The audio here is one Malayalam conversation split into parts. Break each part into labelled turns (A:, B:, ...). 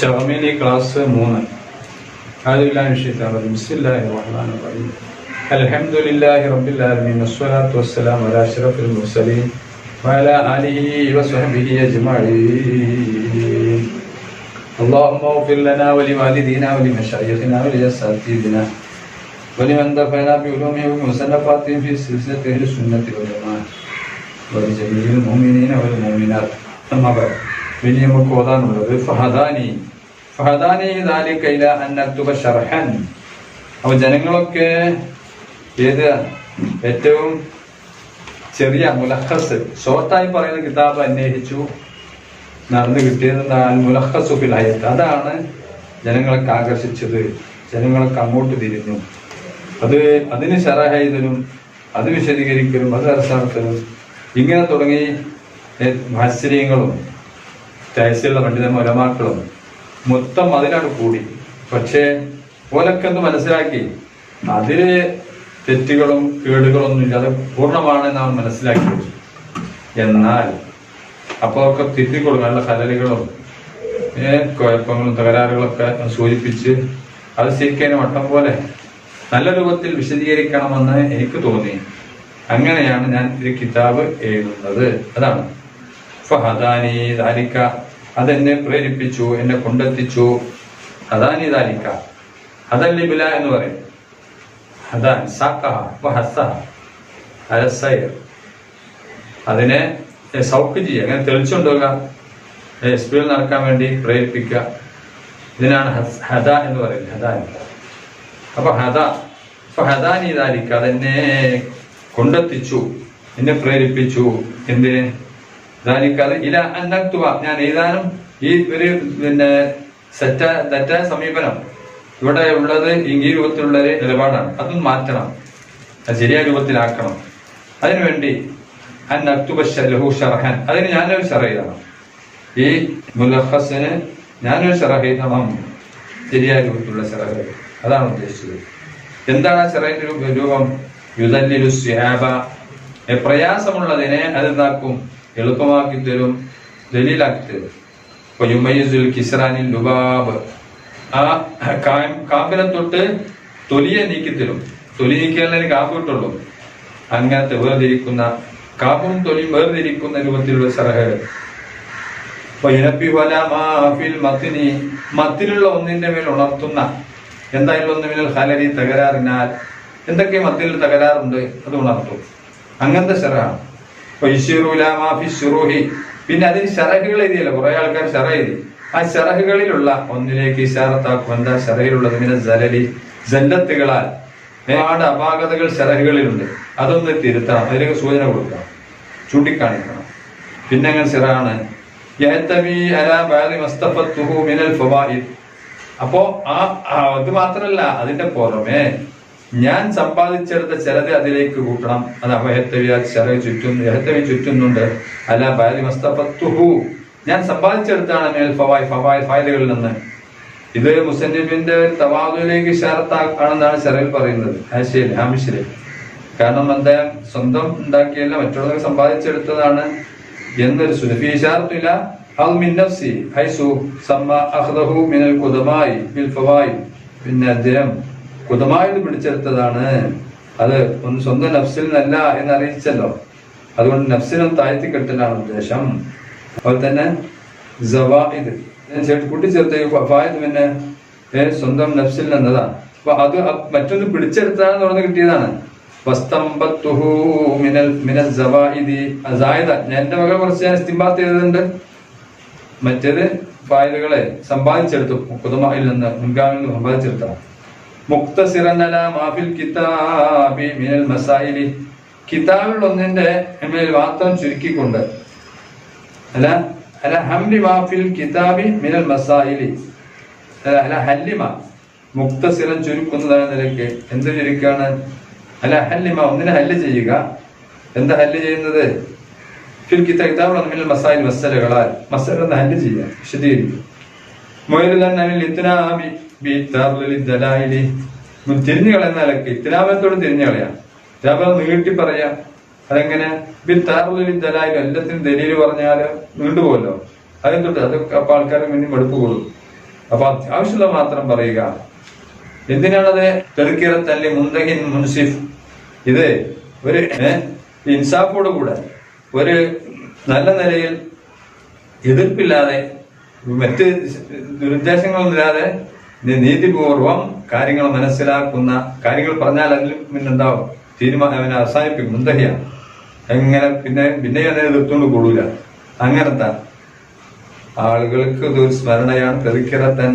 A: ഷറമീനി ക്ലാസ് മൂന്ന് أعوذ بالله من الشيطان الرجيم بسم الله الرحمن الرحيم الحمد لله رب العالمين والصلاة والسلام على أشرف المرسلين وعلى آله وصحبه أجمعين اللهم اغفر لنا ولوالدينا ولمشايخنا ولأساتذتنا ولمن دفعنا بعلومهم ومصنفاتهم في سلسلة أهل السنة والجماعة ولجميع المؤمنين والمؤمنات أما بعد ഇനി നമുക്ക് ഓതാനുള്ളത് ഫഹദാനി. ഫഹദാനി ദാലി കൈല അൻ അക്തുബ ഷർഹൻ. അപ്പൊ ജനങ്ങളൊക്കെ ഏത് ഏറ്റവും ചെറിയ മുലഹസ് ഷോർട്ടായി പറയുന്ന കിതാബ് അന്വേഷിച്ചു. നടന്നു കിട്ടിയത് മുലഹസു ഫിൽ ഹയത്ത്. അതാണ് ജനങ്ങളൊക്കെ ആകർഷിച്ചത്. ജനങ്ങളൊക്കെ അങ്ങോട്ട് തിരിഞ്ഞു. അത് അതിന് ശരഹൈതനും അത് വിശദീകരിക്കലും അത് അരസാർത്ഥനും ഇങ്ങനെ തുടങ്ങി ഭാസ്യങ്ങളും ടൈസിലുള്ള പണ്ഡിത ഒലമാക്കളും മൊത്തം അതിലാണ് കൂടി. പക്ഷേ ഓലൊക്കെ ഒന്ന് മനസ്സിലാക്കി. അതിൽ തെറ്റുകളും കേടുകളൊന്നും ഇല്ല അത് പൂർണമാണെന്ന് അവൻ മനസ്സിലാക്കിയത്. എന്നാൽ അപ്പോൾ ഒക്കെ തിരുത്തിക്കൊള്ളും നല്ല കലലുകളും കുഴപ്പങ്ങളും തകരാറുകളൊക്കെ സൂചിപ്പിച്ച് അത് ശരിക്കും വട്ടം പോലെ നല്ല രൂപത്തിൽ വിശദീകരിക്കണമെന്ന് എനിക്ക് തോന്നി. അങ്ങനെയാണ് ഞാൻ ഒരു കിതാബ് എഴുതുന്നത്. അതാണ്. ഫഹദാനി അതെന്നെ പ്രേരിപ്പിച്ചു എന്നെ കൊണ്ടെത്തിച്ചു. ഹദാനി ദാലിക്ക. ഹദല്ലിബില എന്ന് പറയും. ഹദാൻ സാക്കഹ അതിനെ സൗക്ക് ചെയ്യുക. അങ്ങനെ തെളിച്ചുകൊണ്ടുപോകുക. എസ് പിയിൽ നടക്കാൻ വേണ്ടി പ്രേരിപ്പിക്കുക. ഇതിനാണ് ഹദ എന്ന് പറയുന്നത്. ഹദാനി അപ്പൊ ഹദ അപ്പൊ ഹദാനി അതെന്നെ കൊണ്ടെത്തിച്ചു എന്നെ പ്രേരിപ്പിച്ചു. എന്തിന്? ഇല അന്നക്തുവ ഞാൻ ഏതാനും ഈ ഒരു പിന്നെ സെറ്റ തെറ്റായ സമീപനം ഇവിടെ ഉള്ളത് ഈ രൂപത്തിലുള്ള ഒരു നിലപാടാണ്. അതും മാറ്റണം. അത് ശരിയായ രൂപത്തിലാക്കണം. അതിനുവേണ്ടി അന്നക്തുബ ലഹു ഷർഹൻ. അതിന് ഞാനൊരു ഷറ എഴുതണം. ഈ മുലഹസിന് ഞാനൊരു ഷറ ചെയ്തണം ശരിയായ രൂപത്തിലുള്ള ഷറഹ് അതാണ് ഉദ്ദേശിച്ചത്. എന്താണ് ആ രൂപം? യുദല്ലിലു സ്യാബ. ഏ, പ്രയാസമുള്ളതിനെ അതെന്താക്കും? എളുപ്പമാക്കി തരും ദലീലാക്കി തരും. ഇപ്പൊ യുമയ്യുൽ കിസ്റാനിൽ ലുബാബ്. ആ കാമ്പിനെ തൊട്ട് തൊലിയെ നീക്കി തരും. തൊലി നീക്കിയാലേ കാപ്പ് കിട്ടുള്ളൂ. അങ്ങനത്തെ വേർതിരിക്കുന്ന കാപ്പും തൊലിയും വേർതിരിക്കുന്ന രൂപത്തിലുള്ള സർഹ് മത്തിലുള്ള ഒന്നിന്റെ മേൽ ഉണർത്തുന്ന എന്തായാലും ഒന്നുമില്ല ഹലരി തകരാറിനാൽ എന്തൊക്കെ മത്തിൽ തകരാറുണ്ട് അത് ഉണർത്തും. അങ്ങനത്തെ ഷറാണ് പിന്നെ അതിന് ഷറഹുകൾ എഴുതിയല്ലോ കുറെ ആൾക്കാർ ഷറ എഴുതി. ആ ശറഹുകളിലുള്ള ഒന്നിലേക്ക് ഇഷാറത്താക്കും. എന്താ ഷറയിലുള്ളത് പിന്നെ ജലലി ജല്ലത്തുകളാൽ ഒരുപാട് അപാകതകൾ ഷറഹുകളിലുണ്ട് അതൊന്ന് തിരുത്തണം അതിലേക്ക് സൂചന കൊടുക്കണം ചൂണ്ടിക്കാണിക്കണം. പിന്നെ അങ്ങനെ സിറാണ്. അപ്പോ ആ അത് മാത്രമല്ല അതിന്റെ പുറമെ ഞാൻ സമ്പാദിച്ചെടുത്ത ചിലത് അതിലേക്ക് കൂട്ടണം. അത് അഹത്തവി ചെറിയ ചുറ്റും എഹത്തവി ചുറ്റുന്നുണ്ട്. അല്ല ബഅദി മസ്തപത്തുഹു ഞാൻ സമ്പാദിച്ചെടുത്താണ് മേൽ ഫവായ് ഫവായ് ഫയലുകളിൽ നിന്ന്. ഇത് മുസന്നിഫിന്റെ തവാദിലേക്ക് ഷറത്താക്കാണെന്നാണ് ഷെറയിൽ പറയുന്നത്. ആശയല്ലേ ഹാമിഷിൽ കാരണം അദ്ദേഹം സ്വന്തം ഉണ്ടാക്കിയല്ല മറ്റുള്ളവർ സമ്പാദിച്ചെടുത്തതാണ് എന്നൊരു സുലഫി ഇഷാർത്തില്ല ഹൈസു സമ്മ അഹ്ദഹു മിനൽ കുതമായി ഫവായി. പിന്നെ അദ്ദേഹം കുതമായത് പിടിച്ചെടുത്തതാണ്. അത് ഒന്ന് സ്വന്തം നഫ്സിൽ നിന്നല്ല എന്ന് അറിയിച്ചല്ലോ അതുകൊണ്ട് നഫ്സിനും താഴ്ത്തി കെട്ടലാണ് ഉദ്ദേശം. അതുപോലെ തന്നെ ജവാഇദ് കൂട്ടിച്ചേർത്ത ഫായത് പിന്നെ സ്വന്തം നഫ്സിൽ നിന്നതാണ്. അപ്പൊ അത് മറ്റൊന്ന് പിടിച്ചെടുത്താന്ന് പറഞ്ഞ് കിട്ടിയതാണ്. എന്റെ മകൾ കുറച്ച് ഞാൻ ഇസ്തിംബാത്ത് ചെയ്തിട്ടുണ്ട് മറ്റേത് ഫായലുകളെ സമ്പാദിച്ചെടുത്തു. കുതുമയിൽ നിന്ന് മുൻഗാമിൽ നിന്ന് സമ്പാദിച്ചെടുത്താണ് മുക്തസിറന്നല മാഫിൽ കിതാബി മിനൽ മസായിലി. കിതാബിൽ ഒന്നിന്റെ മേൽ വാത്തം ചുരുക്കിക്കൊണ്ട്. അല്ല അല്ല ഹംലി മാഫിൽ കിതാബി മിനൽ മസായിലി. അല്ല അല്ല ഹല്ലിമ മുക്തസിറൻ ചുരുക്കുന്നതായ നിലയ്ക്ക് എന്ത് ചുരുക്കാണ്? അല്ല ഹല്ലിമ ഒന്നിനെ ഹല്ല് ചെയ്യുക. എന്താ ഹല്ല് ചെയ്യുന്നത്? ഫിൽ കിതാബ് കിതാബിൽ മിനൽ മസായിൽ മസലകളാൽ മസല ഹല്ല് ചെയ്യുക. വിശദീകരിക്കും ബിത്താറുലിൽ ദലായിലി തിരിഞ്ഞു കളയുന്ന നിലയ്ക്ക് ഇത്നാമത്തോട് തിരിഞ്ഞു കളയാം. ഇതാകുമ്പോൾ നീട്ടി പറയാം. അതെങ്ങനെ? ബിത്താറുലിൽ ദലായിൽ എല്ലാത്തിനും ദലീൽ പറഞ്ഞാൽ നീണ്ടുപോകല്ലോ അതിന് തൊട്ട് അത് അപ്പൊ ആൾക്കാരെ മുന്നിൽ മടുപ്പ് കൂടും. അപ്പൊ അത്യാവശ്യമുള്ള മാത്രം പറയുക. എന്തിനാണത്? തെറുക്കിറത്തല്ലി മുന്തഹിൻ മുൻസിഫ്. ഇത് ഒരു ഇൻസാഫോട് കൂടെ ഒരു നല്ല നിലയിൽ എതിർപ്പില്ലാതെ മറ്റ് ദുരുദ്ദേശങ്ങളൊന്നുമില്ലാതെ നീതിപൂർവം കാര്യങ്ങൾ മനസ്സിലാക്കുന്ന കാര്യങ്ങൾ പറഞ്ഞാൽ അതിൽ പിന്നെ എന്താവും തീരുമാനം അവനെ അവസാനിപ്പിക്കും. മുന്തഹിയ. എങ്ങനെ? പിന്നെ പിന്നെ അതിനെ എതിർത്തുകൊണ്ട് കൂടൂല. അങ്ങനത്തെ ആളുകൾക്ക് ഇതൊരു സ്മരണയാണ്. തെറിക്കിറത്തൻ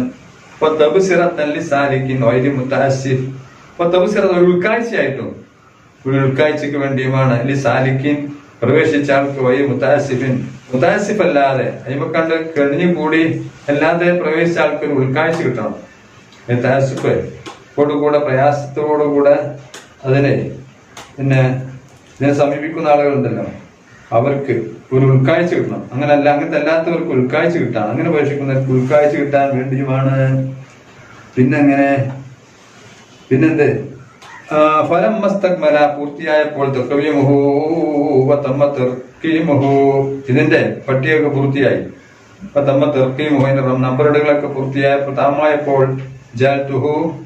A: ഇപ്പൊ തബുസിറ തല്ലി സാരിക്കും വൈദ്യ മുത്താസിഫ് ഇപ്പൊ തപുസിറ ഒരു ഉൾക്കാഴ്ചയായിട്ടും ഒരു ഉൾക്കാഴ്ചക്ക് വേണ്ടിയുമാണ് ലിസാലിക്കിൻ പ്രവേശിച്ച ആൾക്ക് വൈ മുത്താസിഫിൻ മുത്താസിഫ് അല്ലാതെ അയ്മക്കണ്ട് കെണിഞ്ഞു കൂടി അല്ലാതെ പ്രവേശിച്ച ആൾക്ക് ഒരു ഉൾക്കാഴ്ച കിട്ടണം. കൂടെ പ്രയാസത്തോടുകൂടെ അതിനെ പിന്നെ ഇതിനെ സമീപിക്കുന്ന ആളുകളുണ്ടല്ലോ. അവർക്ക് ഒരു ഉൾക്കാഴ്ച കിട്ടണം. അങ്ങനല്ല അങ്ങനത്തെ അല്ലാത്തവർക്ക് ഉൾക്കാഴ്ച കിട്ടാൻ അങ്ങനെ പരീക്ഷിക്കുന്നവർക്ക് ഉൾക്കാഴ്ച കിട്ടാൻ വേണ്ടിയുമാണ്. പിന്നെങ്ങനെ? പിന്നെന്ത്? ഫലം മസ്തക്മല പൂർത്തിയായപ്പോൾ ഇതിന്റെ പട്ടികയൊക്കെ പൂർത്തിയായി. തമ്മ തെർക്കിമുഹു അതിന്റെ പൂർത്തിയായപ്പോൾ താമായപ്പോൾ ജാൽത്തുഹു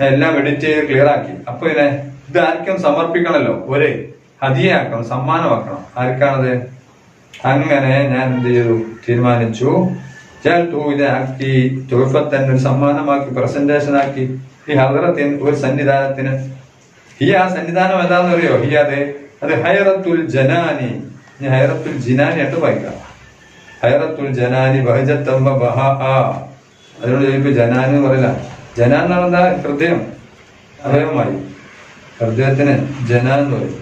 A: എല്ലാം എഡിറ്റ് ചെയ്ത് ക്ലിയർ ആക്കി. അപ്പൊ ഇതിനെ ഇത് ആർക്കും സമർപ്പിക്കണല്ലോ. ഒരേ ഹതിയാക്കണം സമ്മാനമാക്കണം. ആർക്കാണത്? അങ്ങനെ ഞാൻ എന്ത് ചെയ്തു? തീരുമാനിച്ചു. ജാൽത്തു ഇതാക്കി തൊഴിഫത്തൻ ഒരു സമ്മാനമാക്കി പ്രസന്റേഷൻ ആക്കി. ഈ ഹദറത്തിന് ഒരു സന്നിധാനത്തിന്. ഈ ആ സന്നിധാനം എന്താണെന്ന് അറിയോ? ഈ അത് അത് ഹൈറത്തുൽ ജനാനി. ഞാൻ ഹൈറത്തുൽ ജിനാനി ആയിട്ട് വായിക്കാം. ഹൈറത്തുൽ ജനാനി ബഹജത്തമ്മ ബഹ ആ. അതിനോട് ചോദിക്കും ജനാനി എന്ന് പറയില്ല. ജനാൻ എന്ന് പറഞ്ഞാൽ ഹൃദയം അവയവമായി ഹൃദയത്തിന് ജന എന്ന് പറയും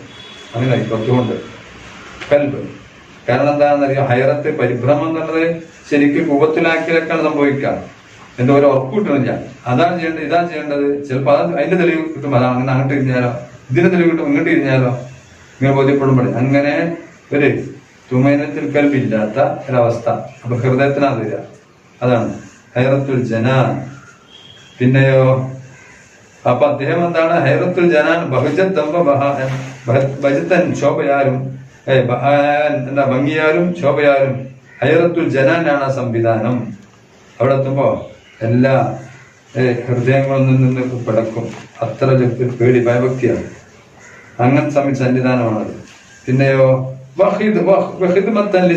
A: അങ്ങനെ കൊത്തുകൊണ്ട് കൽബ്. കാരണം എന്താണെന്നറിയാം? ഹൈറത്ത് പരിഭ്രമം എന്നുള്ളത് ശരിക്കും കൂപത്തിലാക്കിയാലൊക്കെയാണ് സംഭവിക്കുക. എന്റെ ഒരു ഉറപ്പ് കിട്ടണില്ല. അതാണ് ചെയ്യേണ്ടത് ഇതാണ് ചെയ്യേണ്ടത്. ചിലപ്പോൾ അത് അതിന്റെ തെളിവ് കിട്ടും. അതാണ് അങ്ങനെ അങ്ങോട്ട് ഇരിഞ്ഞാലോ ഇതിന്റെ തെളിവ് കിട്ടും ഇങ്ങോട്ട് ഇരിഞ്ഞാലോ ഇങ്ങനെ ബോധ്യപ്പെടുമ്പോൾ അങ്ങനെ ഒരു തുമൈനത്തിൽ കൽബില്ലാത്ത ഒരവസ്ഥ. അപ്പൊ ഹൃദയത്തിനാ വരിക. അതാണ്. ഹൈറത്തുൽ ജനാൻ. പിന്നെയോ അപ്പൊ അദ്ദേഹം എന്താണ്? ഹൈറത്തുൽ ജനാൻ ബഹുജത്തമ്പ ബജത്തൻ ശോഭയാലും എന്താ ഭംഗിയാലും ശോഭയാലും ഹൈറത്തുൽ ജനാനാണ് ആ സംവിധാനം. അവിടെ എത്തുമ്പോ എല്ലാ ഹൃദയങ്ങളിൽ നിന്ന് പിടക്കും. അത്ര പേടി ഭയഭക്തിയാണ്. അങ്ങനെ സമയ സന്നിധാനമാണത് പിന്നെയോ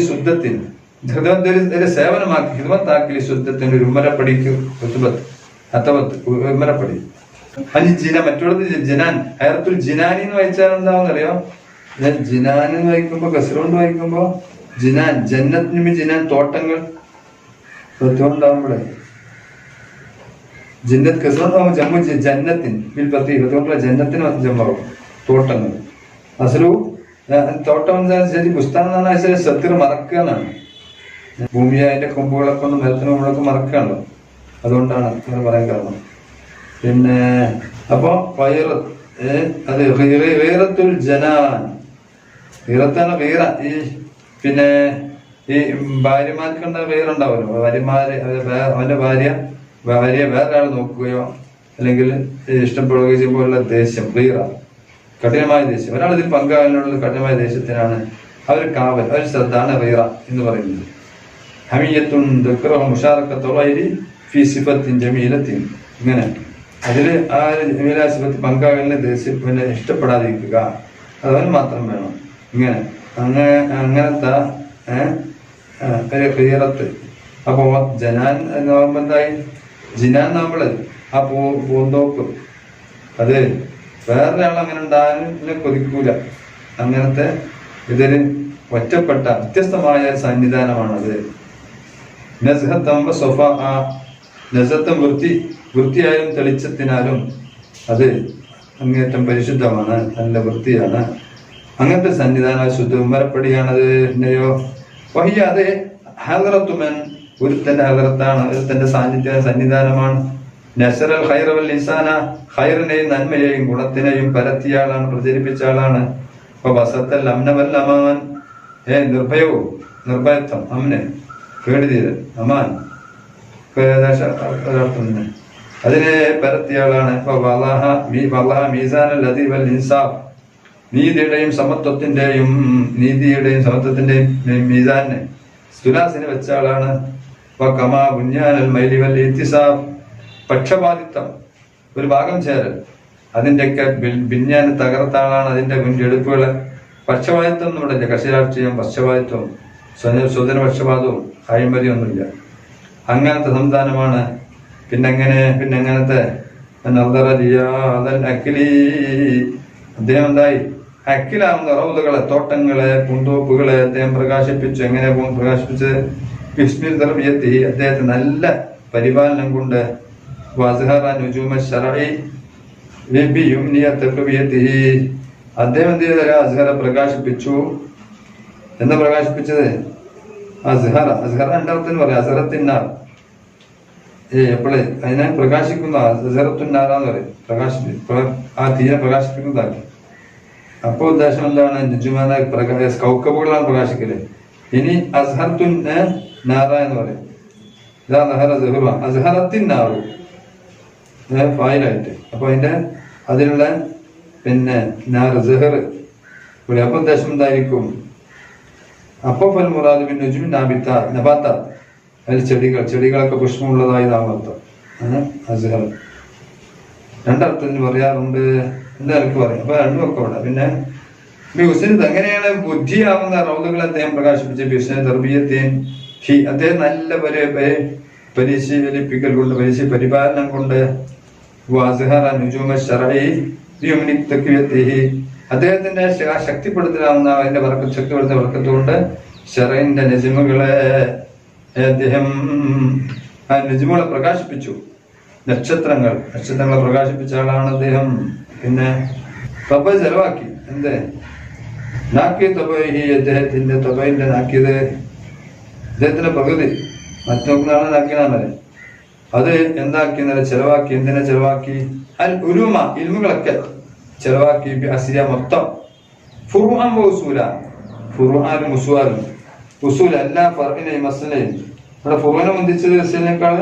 A: ശുദ്ധത്തിന് ഹിദ്മത്താക്കി ശുദ്ധത്തിന് ഒരു ഉമ്മരപ്പടിക്ക് ഋതുബത്ത് അത്തവത്ത് ഉമ്മരപ്പടി അഞ്ച് ജിന മറ്റുള്ളത് ജിനാൻ. ഹയറത്തുൽ ജിനാനി എന്ന് വായിച്ചാൽ എന്താണെന്നറിയോ? ഞാൻ ജിനാൻ എന്ന് വായിക്കുമ്പോ കസറുകൊണ്ട് വായിക്കുമ്പോ ജിനാൻ ജന്നത്തിന് ജിനാൻ തോട്ടങ്ങൾ. ഉണ്ടാവുമ്പോഴേ ജന്നത്ത് കസറുണ്ടാവും ജമ്മു ജന്നത്തിൻ ബിൽ ഇരുപത്തിയൊന്നിലെ ജന്നത്തിന് ജമ്മാവും തോട്ടങ്ങൾ. അസലു തോട്ടം ശരി പുസ്തകം എന്ന് പറഞ്ഞാൽ ശരി സത്തിർ മറക്കുക എന്നാണ്. ഭൂമി അതിന്റെ കൊമ്പുകളൊക്കെ ഒന്ന് മരത്തിന് മുകളൊക്കെ മറക്കുകയാണല്ലോ അതുകൊണ്ടാണ് അങ്ങനെ പറയാൻ കാരണം. പിന്നെ അപ്പൊ വയറ് ഏ, അത് ഹീറ- ജനാൻ. വീറത്താണ് വീറ ഈ പിന്നെ ഈ ഭാര്യമാർക്കുണ്ട വീറുണ്ടാവുമല്ലോ ഭാര്യമാര് അവന്റെ ഭാര്യ ഭാര്യ വേറൊരാൾ നോക്കുകയോ അല്ലെങ്കിൽ ഇഷ്ടപ്പെടുകയോ ചെയ്യുമ്പോഴുള്ള ദേഷ്യം വീറ. കഠിനമായ ദേഷ്യം. ഒരാൾ ഇതിൽ പങ്കാളിനുള്ള കഠിനമായ ദേഷ്യത്തിനാണ് അവർ കാവൽ അവർ ശ്രദ്ധാണ് വീറ എന്ന് പറയുന്നത്. ഹമീയത്തും ദുഃഖവും ഉഷാറൊക്കെ മുഷാറക്കത്തുള്ളി ഫി സിഫത്തിൻ ജമീലത്തിൻ. ഇങ്ങനെ. അതിൽ ആ ജമീല സിഫത്ത് പങ്കാളിനെ ദേശീയ പിന്നെ ഇഷ്ടപ്പെടാതിരിക്കുക. അതവന് മാത്രം വേണം. ഇങ്ങനെ. അങ്ങനെ അങ്ങനത്തെ ഒരു ഹീറത്ത് അപ്പോ ജനാൻ എന്ന് പറയുമ്പോ എന്തായി? ജിനാൻ നമ്മൾ. ആ പൂ പൂന്തോക്കും അത് വേറൊരാൾ അങ്ങനെ ഉണ്ടാകാൻ കൊതിക്കൂല. അങ്ങനത്തെ ഇതിന് ഒറ്റപ്പെട്ട വ്യത്യസ്തമായ സന്നിധാനമാണത്. നസ്ഹത്തമ്പ സ്വഫ ആ നസത്തം വൃത്തി വൃത്തിയായും തെളിച്ചത്തിനാലും അത് അങ്ങേറ്റം പരിശുദ്ധമാണ് നല്ല വൃത്തിയാണ്. അങ്ങനത്തെ സന്നിധാന ശുദ്ധവും വരപ്പടിയാണത്. പിന്നെയോ വഹിയ അത് ഹലറത്തുമൻ ഒരുത്തന്റെ ഹലറത്താണ് ഒരുത്തന്റെ സാന്നിധ്യ സന്നിധാനമാണ്. നസറൽ ഹൈറവൽ ഇസാന ഹൈറിനെയും നന്മയെയും ഗുണത്തിനെയും പരത്തിയ ആളാണ് പ്രചരിപ്പിച്ച ആളാണ്. അപ്പൊ വസത്തൽ അമ്നവൽ അമാൻ. ഏ നിർഭയവും നിർഭയത്വം അമ്നെ പേടിതീരൻ അമാൻ. തന്നെ അതിനെ പരത്തിയാളാണ് നീതിയുടെയും സമത്വത്തിന്റെയും നീതിയുടെയും സമത്വത്തിന്റെയും മീസാനെ സുലാസിനെ വെച്ച ആളാണ് ഇത്തിസാഫ് പക്ഷപാതിത്വം. ഒരു ഭാഗം ചേരൽ. അതിന്റെയൊക്കെ ബിന്യാന് തകർത്താളാണ് അതിന്റെ മുൻകെടുപ്പുകൾ പക്ഷപാതിത്വം നമ്മുടെ കക്ഷി രാഷ്ട്രീയം പക്ഷപാതിത്വം സ്വതന്ത്ര പക്ഷപാതവും അഴിമതിയൊന്നുമില്ല. അങ്ങനത്തെ സംസ്ഥാനമാണ് പിന്നെ എങ്ങനെ പിന്നെ എങ്ങനത്തെ നദറ ലിയാദൽ അഖിലി. അദ്ദേഹം എന്തായി? അഖിലാവുന്ന റൗദുകളെ തോട്ടങ്ങളെ പൂന്തോപ്പുകളെ അദ്ദേഹം പ്രകാശിപ്പിച്ചു. എങ്ങനെ പ്രകാശിപ്പിച്ച് വിഷ്ണു തർബിയത്തി അദ്ദേഹത്തെ നല്ല പരിപാലനം കൊണ്ട് അദ്ദേഹം എന്ത് ചെയ്ത? അസ്ഹറ പ്രകാശിപ്പിച്ചു. എന്ന് പ്രകാശിപ്പിച്ചത് അസ്ഹറ. അസ്ഹറ എന്റെ അർത്ഥം പറയാം അസറത്തിന്നാർ എപ്പോഴേ അതിനെ പ്രകാശിക്കുന്ന. അസറത്തുന്നാറാന്ന് പറയും. പ്രകാശി ആ തീരെ പ്രകാശിപ്പിക്കുന്നതാക്കി. അപ്പൊ ഉദ്ദേശം എന്താണ്? നിജുമാന കൗക്കബുകളാണ് പ്രകാശിക്കൽ. ഇനി അസ്ഹർത്തുൻ നാറ എന്ന് പറയും. ഇതാ നഹറ സെഹുറ. അസ്ഹറത്തിൻ നാറു ഫായിലായിട്ട്. അപ്പൊ അതിന്റെ അതിലുള്ള പിന്നെ നാറ് സെഹർ അപ്പൊ ഉദ്ദേശം എന്തായിരിക്കും? അപ്പൊ ഫൽ മുറാദ് ബിൻ നുജുമിൻ നാബിത്ത നബാത്ത അതിൽ ചെടികൾ ചെടികളൊക്കെ പുഷ്പമുള്ളതായി നാം അർത്ഥം അസ്ഹർ രണ്ടർത്ഥത്തിന് പറയാറുണ്ട്. എന്താ എനിക്ക് പറയാം. അപ്പൊ രണ്ടും ഒക്കെ ഉണ്ട്. പിന്നെ ബിഹുസിന് എങ്ങനെയാണ് ബുദ്ധിയാവുന്ന റൗദുകൾ അദ്ദേഹം പ്രകാശിപ്പിച്ച? ബിഹുസിനെ തർബീയത്തെയും ഹി അദ്ദേഹം നല്ല പരി പരി- പരിശീലിപ്പിക്കൽ കൊണ്ട് പരിശീ പരിപാലനം കൊണ്ട് വാസിഹറ നുജൂമ ബിയുമിനി തക്വിയത്തിഹി അദ്ദേഹത്തിന്റെ ശക്തിപ്പെടുത്തലാവുന്ന അതിന്റെ വർക്ക ശക്തിപ്പെടുത്തുന്ന വർക്കത്തുകൊണ്ട് ഷെറൈന്റെ നജിമുകളെ അദ്ദേഹം ആ നജിമുകളെ പ്രകാശിപ്പിച്ചു. നക്ഷത്രങ്ങൾ. നക്ഷത്രങ്ങളെ പ്രകാശിപ്പിച്ച ആളാണ് അദ്ദേഹം. പിന്നെ തൊബ ചെലവാക്കി. എന്ത്? നാക്കി തബഹി അദ്ദേഹത്തിന്റെ തൊബൈന്റെ നാക്കിയത് അദ്ദേഹത്തിന്റെ പകുതി. മറ്റൊന്നാണ് നാക്കിയതാണ് അത് എന്താക്കി? എന്നല്ല ചെലവാക്കി. എന്തിനെ ചെലവാക്കി? അതിൽ ഉരുമ ഇൽമുകളൊക്കെ. ചെലവാക്കി അസിയ മൊത്തം ഫുർആൻ വസൂല. ഫുർആനും ഉസൂലും ഉസൂൽ എല്ലാ ഫർഹിനെയും മസ്ലിനെയും ഇവിടെ ഫുറുവിനെ മുന്തിച്ചത് ഉസൂലിനേക്കാൾ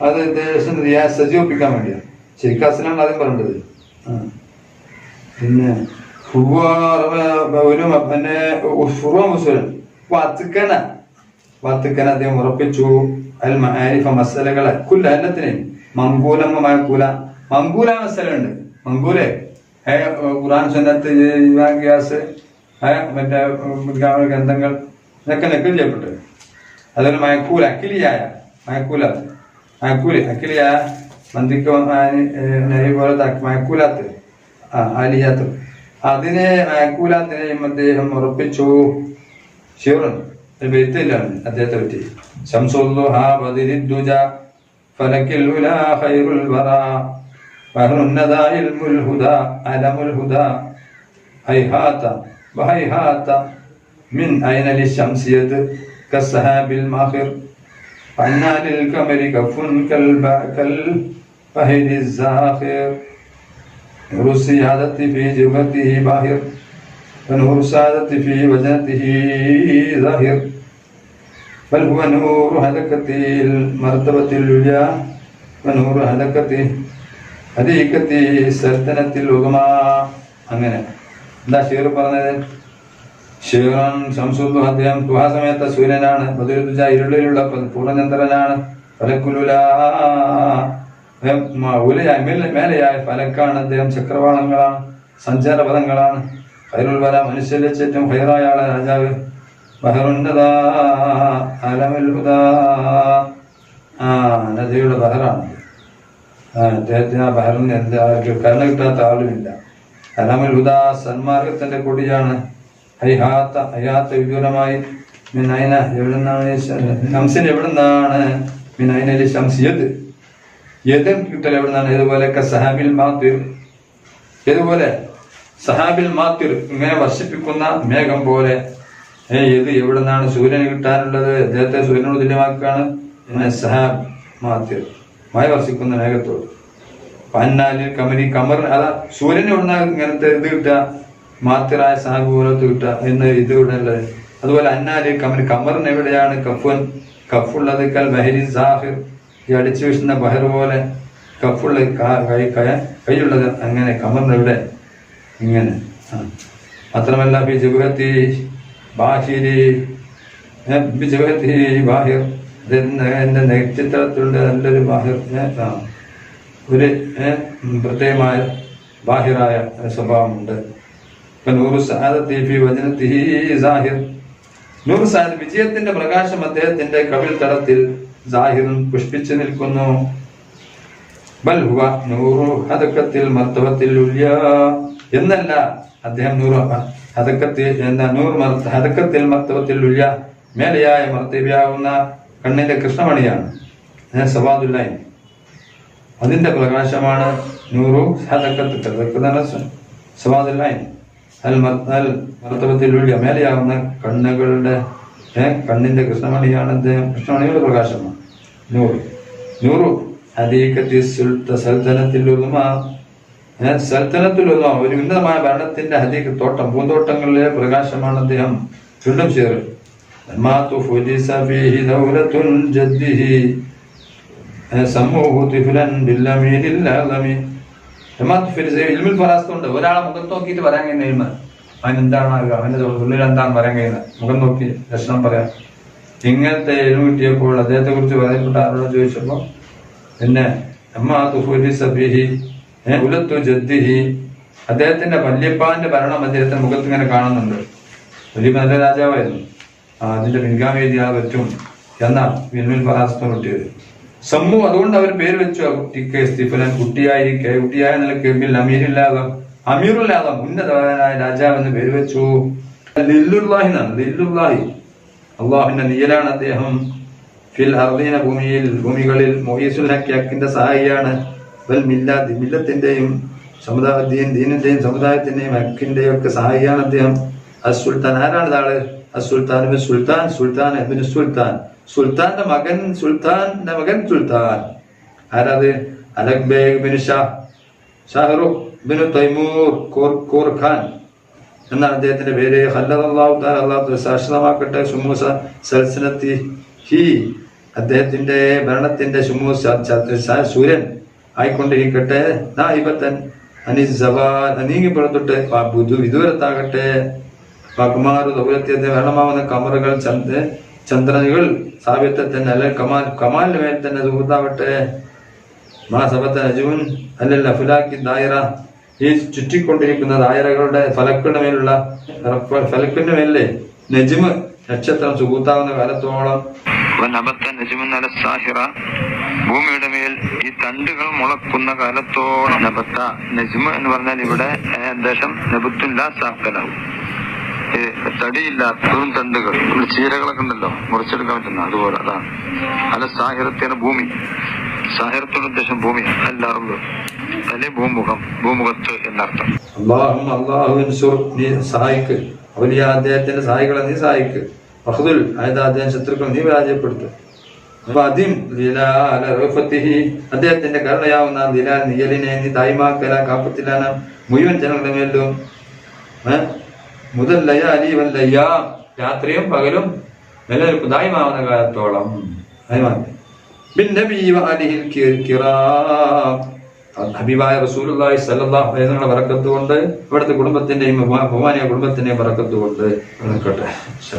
A: അത് ദേശം റിയാ സജീവിപ്പിക്കാൻ വേണ്ടിയാണ് ശരിക്കും അസലാണ് ആദ്യം ആ. പിന്നെ ഒരു പിന്നെ ഫുർആൻ ഉസൂലൻ വത്തുക്കന വത്തുക്കന അദ്ദേഹം ഉറപ്പിച്ചു. അൽ മആരിഫ മസലകളെ. കുല്ല എല്ലാത്തിനെയും. മങ്കൂലമ്മ മയക്കൂല മങ്കൂല മസല ഉണ്ട് മങ്കൂലെ? ഖുർആൻ സുന്നത്ത് ഇവാൻ ഗ്യാസ് മറ്റേ ഗ്രന്ഥങ്ങൾ ഇതൊക്കെ നക്കൽ ചെയ്യപ്പെട്ടത് അതുപോലെ മയക്കൂൽ അക്കിലിയായ മയക്കൂല മയക്കൂൽ അക്കിലിയായ മന്ദിക്ക് പോലത്തെ മയക്കൂലാത്ത്. ആ ആലിയാത്ത് അതിനെ മയക്കൂലാത്തിനെയും അദ്ദേഹം ഉറപ്പിച്ചു. ഷീറൻ ബെയ്ത്തിലാണ് അദ്ദേഹത്തെ പറ്റി. ബദിരിദ്ദുജ ഫലക്കിൽ ഖൈറുൽ വറാ. فهرن ذا علم الهدى علم الهدى هيهات وهيهات من أين للشمس يد؟ كالسهاب الماخر. فعنا للقمر كف كالبعكل فهد الزاخر. نور السيادة في جبهته باهر. ونور السعادة في وجهته ظاهر. بل هو نور هلكة المرتبة العليا. ونور هلكته ഹരീക്കത്തി സൽത്തനത്തിൽ ഉഗമാ. അങ്ങനെ. എന്താ ഷീർ പറഞ്ഞത്? ഷീറൻ ശംസുദ്ദു അദ്ദേഹം ഗുഹാസമയത്തെ സൂര്യനാണ് ബദുരുദ്ജ ഇരുളിലുള്ള പൂർണചന്ദ്രനാണ്. ഫലക്കുലുല. ഉലയായി മേലെയായ ഫലക്കാണ്. അദ്ദേഹം ചക്രവാളങ്ങളാണ് സഞ്ചാരപഥങ്ങളാണ്. ഹൈറുൽ വല മനുഷ്യരിൽ ചുറ്റും ഹൈറായ ആളെ രാജാവ്. ബഹറുണ്ടതാ അലമുൽ ആ നദിയുടെ ബഹറാണ്. അദ്ദേഹത്തിന് ആ ബഹറിന് എന്ത് ആർക്ക് കിട്ടാത്ത ആളുമില്ല. അലമുൽ ഹുദാ സന്മാർഗത്തിന്റെ കൊടിയാണ്. ഹൈഹാത്ത ഹയാത്ത വിദൂരമായി മിനൈന എവിടുന്നാണ് നിന്നാണ് ശംസിന് എവിടുന്നാണ് മിനൈനലി ശംസിയത് ഏത് കിട്ടൽ എവിടുന്നാണ്? ഇതുപോലെ സഹാബിൽ മാത്തിർ. ഇതുപോലെ സഹാബിൽ മാത്തിർ. ഇങ്ങനെ വർഷിപ്പിക്കുന്ന മേഘം പോലെ. ഏ ഇത് എവിടുന്നാണ് സൂര്യന് കിട്ടാനുള്ളത്? അദ്ദേഹത്തെ സൂര്യനോട് തുല്യമാക്കുകയാണ്. സഹാബ് മാത്തിർ. മഴ വർഷിക്കുന്ന മേഘത്തോട്. പന്നാൽ കമരി കമർ അതാ സൂര്യന് എവിടുന്ന ഇങ്ങനത്തെ ഇത് കിട്ടുക മാത്തിറായ സാഗുപോലത്ത് പോലത്തെ കിട്ടുക എന്ന് ഇത് ഇവിടെ ഉള്ളത് അതുപോലെ അന്നാൽ കമരി കമറിന് എവിടെയാണ് കഫുൻ കഫുള്ളത് കൽ ബഹരി സാഹിർ. ഈ അടിച്ചു വീശുന്ന ബഹർ പോലെ കഫുള്ള കാ- കൈ കൈ- കൈയുള്ളത് അങ്ങനെ കമറിന് എവിടെ? ഇങ്ങനെ. മാത്രമല്ല ബി ജുഹത്തി ബാഹിരി ബി ജുഹത്തി ബാഹിർ. ഇത് എന്റെ വ്യക്തിത്വത്തിലുണ്ട് നല്ലൊരു ബാഹിർ ഒരു പ്രത്യേകമായ ബാഹിറായ സ്വഭാവമുണ്ട്. ഇപ്പൊ നൂറ് സഹാദത്തി ഫി വചനത്തിഹി സാഹിർ. നൂറ് സഹാദ് വിജയത്തിന്റെ പ്രകാശം അദ്ദേഹത്തിന്റെ കവിൽ തടത്തിൽ സാഹിറും പുഷ്പിച്ചു നിൽക്കുന്നു. ബൽ ഹുവ നൂറു ഹദക്കത്തിൽ മർത്തവത്തിൽ ഉല്യ എന്നല്ല അദ്ദേഹം നൂറ് ഹതക്കത്തിൽ എന്താ നൂറ് ഹതക്കത്തിൽ മർത്തവത്തിൽ ഉല്യ. മേലെയായ മർത്തവ്യാവുന്ന കണ്ണിന്റെ കൃഷ്ണമണിയാണ്. സവാദുല്ലായി. അതിന്റെ പ്രകാശമാണ് നൂറു ഹദക്കത്ത് ഹദക്കത്ത് അൽ മർത്തവത്തിൽ ഉല്യ മേലെയാവുന്ന കണ്ണുകളുടെ കണ്ണിന്റെ കൃഷ്ണമണിയാണ് അദ്ദേഹം. കൃഷ്ണമണിയുടെ പ്രകാശമാണ്. നൂറ്. നൂറു ഹദീഖത്തി സൽത്തനത്തിൽ ഒരു ഉന്നതമായ ഭരണത്തിന്റെ ഹദീഖ് തോട്ടം പൂന്തോട്ടങ്ങളിലെ പ്രകാശമാണ് അദ്ദേഹം ചുണ്ടും ചേർ മാത്തു تفلس فيه ദൗലത്തുൽ ജദ്ദിഹി سموه طفلا بالأمين ഫിരിസ് ഇൽമുൽ ഫറാസ്തുണ്ട് ഒരാളെ മുഖം നോക്കിയിട്ട് പറയാൻ കഴിയുന്ന ഇൽമ. അവൻ എന്താണ് അവന്റെ ഉള്ളിൽ എന്താണ് പറയാൻ കഴിയുന്നത്? മുഖം നോക്കി ലക്ഷണം പറയാം ഇങ്ങനത്തെ എഴുവ് കിട്ടിയപ്പോൾ അദ്ദേഹത്തെ കുറിച്ച് പറയപ്പെട്ട ആരോട് ചോദിച്ചപ്പോ പിന്നെ അദ്ദേഹത്തിന്റെ വല്യപ്പാന്റെ ഭരണം അദ്ദേഹത്തിന്റെ മുഖത്ത് ഇങ്ങനെ കാണുന്നുണ്ട്. വലിയ നല്ല രാജാവായിരുന്നു ആ, അതിന്റെ പിൻഗാമി ആ പറ്റും എന്നാണ് വിൽമിൽ ഫറാസ്തം കിട്ടിയത് സമ്മു അതുകൊണ്ട് അവർ പേര് വെച്ചു ആ കുട്ടിക്ക് സ്റ്റിഫലൻ കുട്ടിയായിരിക്കെ കുട്ടിയായ നിലയ്ക്ക് ബിൽ അമീരില്ലാതെ അമീറുല്ലാതം ഉന്നതനായ രാജാവ് എന്ന് പേര് വെച്ചു. ലില്ലുല്ലാഹിനാണ് ലില്ലുല്ലാഹി. അള്ളാഹുവിന്റെ നീലാണ് അദ്ദേഹം. ഫിൽ അർദീന ഭൂമിയിൽ ഭൂമികളിൽ മൊഹീസുൽ ഹക്കി ഹക്കിന്റെ സഹായിയാണ്. വൽ മില്ലാദ് മില്ലത്തിന്റെയും സമുദായ ദീനിന്റെയും സമുദായത്തിന്റെയും ഹക്കിന്റെയും ഒക്കെ സഹായിയാണ് അദ്ദേഹം. അസുൽത്താൻ സുൽത്താൻ ആരാണ് ഇതാൾ? സുൽത്താൻ സുൽത്താൻ സുൽത്താൻ ഇബ്നു സുൽത്താൻ സുൽത്താന്റെ മകൻ സുൽത്താന്റെ മകൻ സുൽത്താൻ ആരാത് അലക് ബേഗ് ഷാഹ് ഷാഹ്റുഖ് ബിൻ തൈമൂർ കോർ ഖാൻ എന്നാണ് അദ്ദേഹത്തിന്റെ പേര്? ഹല്ലല്ലാഹു തആല അല്ലാഹു ശാശ്വതമാക്കട്ടെ. സുമൂസ സൽസനത്തി ഹി. അദ്ദേഹത്തിന്റെ ഭരണത്തിന്റെ സുമൂസ സൂര്യൻ ആയിക്കൊണ്ടിരിക്കട്ടെ. നായിബത്തൻ അനി സവാൽ നീങ്ങി പുറത്തോട്ട് വിദൂരത്താകട്ടെ. പകുമാർ ദൗലത്യത്തെ ഭരണമാവുന്ന കമറുകൾ ചന്ദ് ചന്ദ്രനുകൾ സാബിത്തത്തിന് അല്ലെ കമാൽ കമാലിന് മേൽ തന്നെ സുഹൃത്താവട്ടെ. മാ സബത്ത നജുൻ അല്ലല്ല ഫുലാക്കി ദായറ ഈ ചുറ്റിക്കൊണ്ടിരിക്കുന്ന ദായറകളുടെ ഫലക്കിന്റെ മേലുള്ള ഫലക്കിന്റെ മേലെ നജിമ് നക്ഷത്രം സുഹൂത്താവുന്ന കാലത്തോളം.
B: ഭൂമിയുടെ മേൽ ഈ തണ്ടുകൾ മുളക്കുന്ന കാലത്തോളം നബത്ത നജ്മ എന്ന് പറഞ്ഞാൽ ഇവിടെ ഏകദേശം നബുത്തുല്ല സാക്കലാവും ഈ വെറും തണ്ടുകൾ ചീരകളൊക്കെ ഉണ്ടല്ലോ മുറിച്ചെടുക്കാൻ പറ്റുന്ന അതുപോലെ അതാണ്. അല്ല സാഹിത്യത്തിന് ഭൂമി. സാഹിത്യത്തിന് ഉദ്ദേശം ഭൂമി അല്ലാറുള്ളൂ അല്ലെ ഭൂമുഖം ഭൂമുഖത്ത് എന്നർത്ഥം.
A: അള്ളാഹും അള്ളാഹു ഇൻസുർ നീ സഹായിക്ക്. അവലിയ അദ്ദേഹത്തിന്റെ സഹായികളെ നീ സഹായിക്ക്. അഹ്ദുൽ അതായത് അദ്ദേഹം ശത്രുക്കളെ നീ പരാജയപ്പെടുത്തു. അദ്ദേഹത്തിന്റെ കരുണയാവുന്ന ദിലാൽ നിയലിനെ നീ തായ്മാക്കല കാപ്പത്തിലാണ് മുഴുവൻ ജനങ്ങളുടെ മേലും? മുതൽ രാത്രിയും പകലും നിലനിൽപ്പ് കാലത്തോളം. ഹബീബായ റസൂലുള്ളാഹി അലൈഹി വസല്ലം കൊണ്ട് ഇവിടുത്തെ കുടുംബത്തിന്റെയും ബഹുമാനിയ കുടുംബത്തിന്റെയും ബറക്കത്ത് കൊണ്ട് നിൽക്കട്ടെ ഇൻഷാ